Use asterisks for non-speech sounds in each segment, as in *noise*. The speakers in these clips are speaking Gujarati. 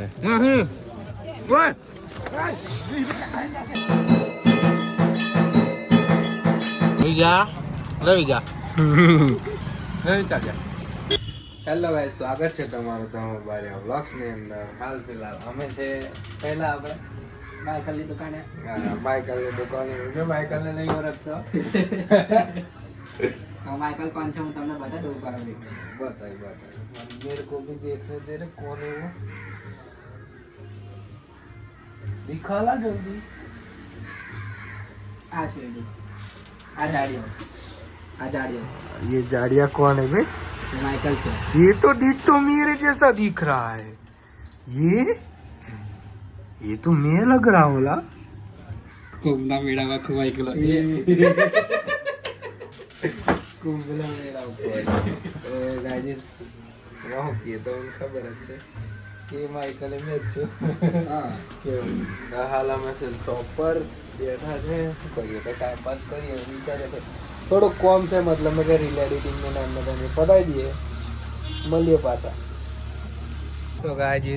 મારે નહીં ઓય વિજા લે વિજા લે વિજા જા હેલો ગાઈસ સ્વાગત છે તમારું તમારા બારિયા વ્લોગ્સ ની અંદર હાલ ફિલહાલ અમે છે પહેલા આપણે માઇકલની દુકાને માઇકલ ની દુકાને મેં માઇકલ ને નહીં ઓળખતો હા માઇકલ કોણ છે હું તમને બધા દઉં કરાવી बताइए बताइए मेरे को भी देखने दे रहे कौन है वो दिखा ला जल्दी आ छेड़ी आ जाड़ियो आ जाड़ियो ये जाड़िया कौन है बे माइकल से ये तो दिख तो मेरे जैसा दिख रहा है ये ये तो मैं लग रहा हूँ ला कुमला मेरा वा खुमाई के लगे कुमला मेरा ऊपर गाइस वाह ये तो उनका बरत है કે માઇકલ એમ જ છું કે હાલામાં છે શોપ પર બેઠા છે. કરીએ તો કરીએ થોડુંક કોમ છે મતલબ મેં રીલ એડિટિંગ ને નામ ને પતાવી દઈએ. મળીએ પાછા. તો ગાય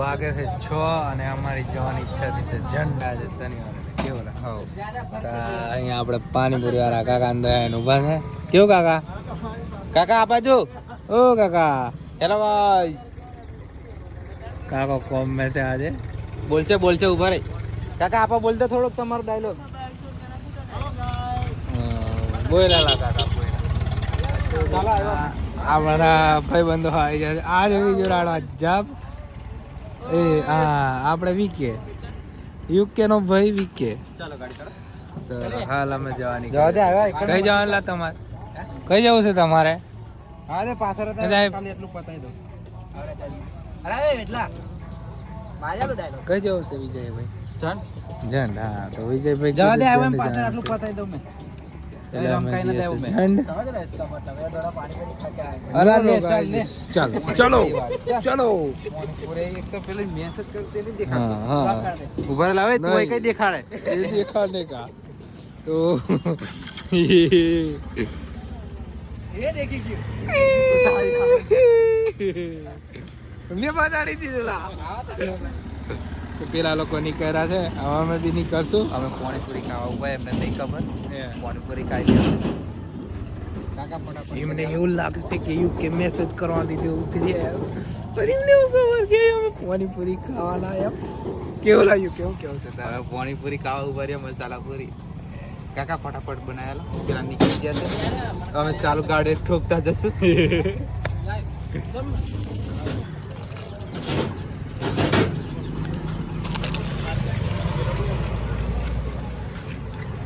વાગે છે છ અને અમારી જવાની ઈચ્છા થઈ છે ઝંડા છે શનિવારે. કેવું અહીંયા આપણે પાણીપુરી વાળા કાકા અંદર ઊભા છે. કેવું કાકા? કાકા આ બાજુ? ઓ કાકા. હેલો ભાઈ કાકો કોમ છે આજે. બોલશે બોલશે ઊભા રહી. કાકા આપા બોલતે થોડોક તમારો ડાયલોગ બોલેલા કાકા આપણા આવ્યો. ભાઈ બંધો આવી જાય છે. આ જેવી જોડાડો જબ એ હા આપણે વીકે. યુકે નો ભાઈ વીકે. તો હાલ અમે જવાની કઈ જવાનું તમારે? કઈ જવું છે તમારે? હા પાછળ એટલું પતાવી દો. અરે એટલા માર્યાલો ડાયલોગ કઈ જવું છે વિજયભાઈ ચાલ જંડ હા તો વિજયભાઈ જવા દે કીધું આવ્યા જંડ પાછળ જવાનું આટલું છે. પતાવી દઉં મેં એટલે અમે રમકાઈ જઈએ નથી છીએ આવ્યું મેં. જંડ. સમજ ને इसका मतलब है थोड़ा पानी पानी खा के અરે आए લે, ले, चल, ले। ચાલો ચલો પૂરે એક તો પેલી મેસેજ કરતી નહીં હા દેખાતું હા ઉભા રહેલા હવે તું નહીં. કઈ દેખાડે ये दिखाने *laughs* का तो એ દેખી ગયું મેં બતાડી દીધેલા. તો પેલા લોકો નીકળ્યા છે. હવે અમે બી નીકળશું. અમે પાણીપુરી ખાવા ઊભા એમને નહીં ખબર. હે. પાણીપુરી ખાઈ લે કાકા ફટાફટ એમને એવું લાગશે કે યુ કે મેસેજ કરવા દીધો ઊભી પણ એમને એવું ખબર કે અમે પાણીપુરી ખાવા લાયા. કેવું લાગ્યું? કેવું કેવું છે હવે પાણીપુરી ખાવા ઊભા રહ્યા મસાલા પૂરી. કાકા ફટાફટ બનાવેલા. પેલા નીકળી ગયા છે. અમે ચાલુ ગાડી ઠોકતા જશું. *laughs*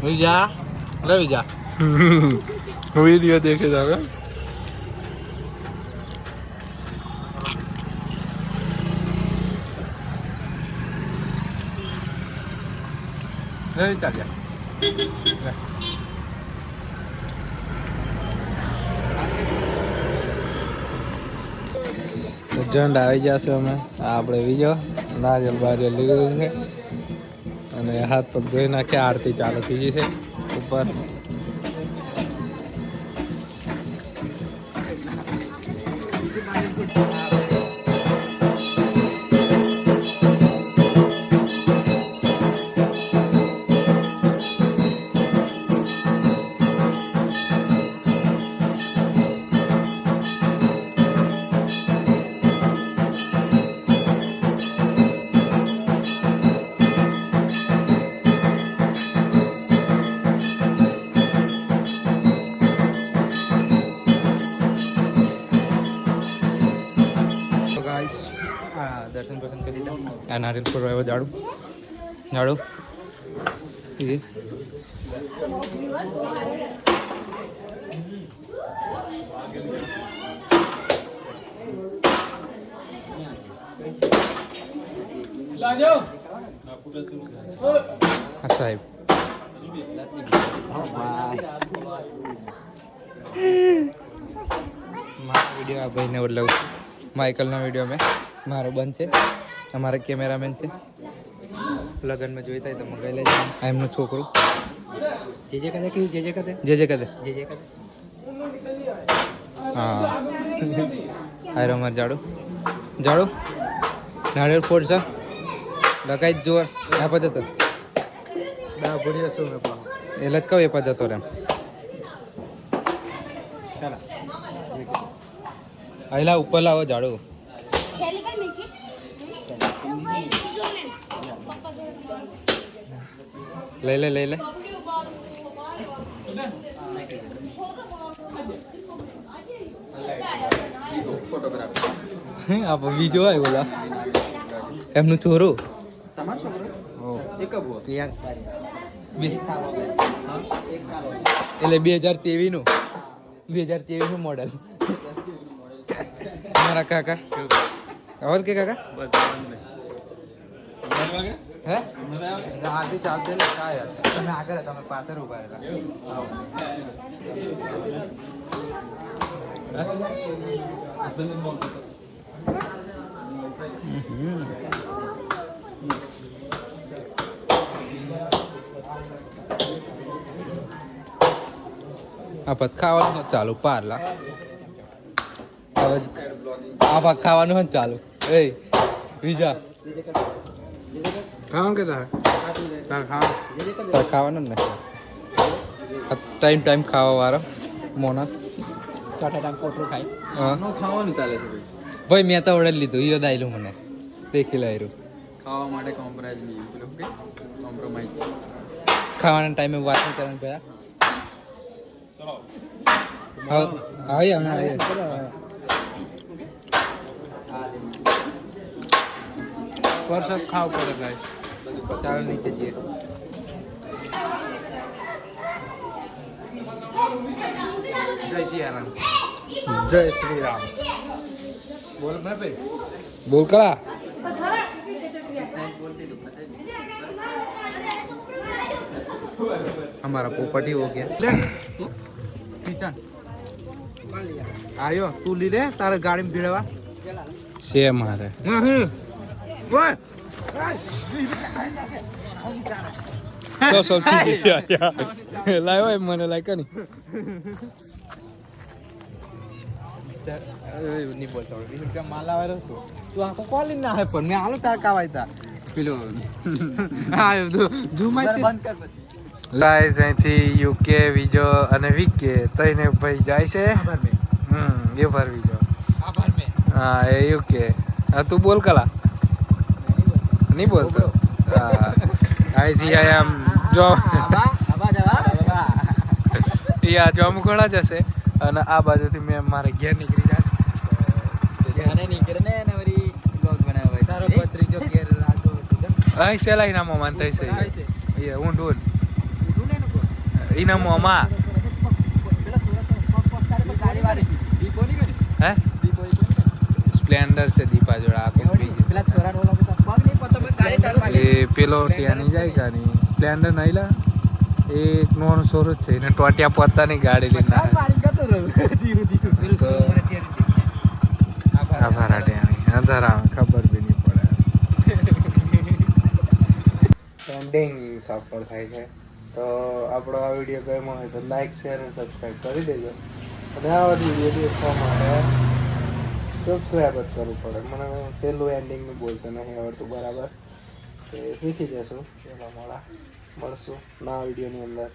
વિજા? લે વિજા. *laughs* વીડિયો દેખે જાવે લે જંડ આવી જશે અમે. આપણે બીજો નારિયેલ બારિયેલ લીધું છે. અને હાથ પગ ધોઈ નાખ્યા આરતી ચાલુ થઈ ગઈ છે. ઉપર. તો દર્શન પસંદ કરી દીધા. આ નારિયેલ પર આવ્યો ઝાડુ. ઝાડુ. સાહેબ. મારા વીડિયો આ ભાઈને બદલાવું. માઇકલનો વીડિયો મેં. મારો બંધ છે. અમારા કેમેરામેન છે. લગ્નમાં જોઈતા હોય તો મંગાઈ લેજો. આ એમનું છોકરું. જે જે કદે કયું જે જે કદે જે જે કદે જે જે કદે હા. હારો અમારે જાડો. જાડો? નાળિયેર ફોડ છે. લગાઈ જ જોવે. ના પદ તો. દા ભૂરી શું મેં પણ. એ લટકાવ એ પદ હતો રેમ ચાલો. અહીંલા ઉપર લાવો ઝાડુ લઈ લે લઈ લે. આ બીજો હોય બોલા એમનું ચોરું તમારો છોકરો એક એટલે બે હજાર ત્રેવીસનું બે હજાર ત્રેવીસનું મોડેલ મારા કાકા. અવલ કે કાકા? હે? આથી ચાલતે ને કા યાર તમે આગળ તમે પાછળ ઊભા આ પત ખાવાનું ચાલુ પારલા. આ ભાગ ખાવાનું ચાલુ. એ બીજા. ખાવાનું કે તારે? તારે ખાવાનું? તારે ખાવાનું ને ટાઈમ ટાઈમ ખાવા વાળો મોનસ. ચોટા ટાઈમ કોટરું ખાય. હા. નો ખાવાનું ચાલે છે ભાઈ. મેં તો ઓર્ડર લીધું. યો દાયલું મને. દેખી લાયરું. ખાવા માટે કોમ્પ્રોમાઇઝ નહીં. પેલું કે કોમ્પ્રોમાઇઝ ખાવાના ટાઈમે વાત નહીં કરવાની પહેલાં. હા અમે સબ ખાવ પડે ગાય ચાલો નીચે જઈએ જય શ્રી રામ. જય શ્રી રામ. બોલ ના ભાઈ. બોલ કળા. અમારા પોપટી હો ગયા. કિચન આયો તું લી તારે ગાડી ભીડવા. છે મારે. હા હા તો સૌથી ગયા લાવ્યો એમ મને લાયક નહીં અને વિકે તઈને ભાઈ જાય છે. હમ એ ભર વિજો હા એ યુકે હા તું બોલ કલા. નહીં બોલતો. અહીંથી આમ જો. એ આ જોમખોડા જશે અને આ બાજુથી મેં મારે ઘેર નીકળી જશે ઘેર નીકળે ને અને વળી બ્લોગ બનાવે તારો ત્રીજો ઘેર રાખો અહીં સેલાઈ નામો માનતા છે. એ ઊંડ ઊંડ ઇનામો માં હે? સ્પ્લેન્ડર છે દીપા જોડા આખું પેલા છોરા એ પેલો ત્યાં જાય ગાડી. સ્પ્લેન્ડર નહીં લા. એ એક નોન સોર જ છે. એને ટોટિયા પોતાની ગાડી લઈને આવે. આ ભાડા અંધાર આવે ખબર બી નહીં પડે. ટ્રેન્ડિંગ સફળ થાય છે. તો આપણો આ વીડિયો ગમ્યો હોય તો લાઈક શેર અને સબસ્ક્રાઈબ કરી દેજો. અને આવા જ વીડિયો દેખવા માટે સબસ્ક્રાઈબ જ કરવું પડે. મને સહેલું એન્ડિંગનું બોલતો નહીં આવડતું બરાબર? શીખી જશું એમાં મળા મળશું નવા વિડીયોની અંદર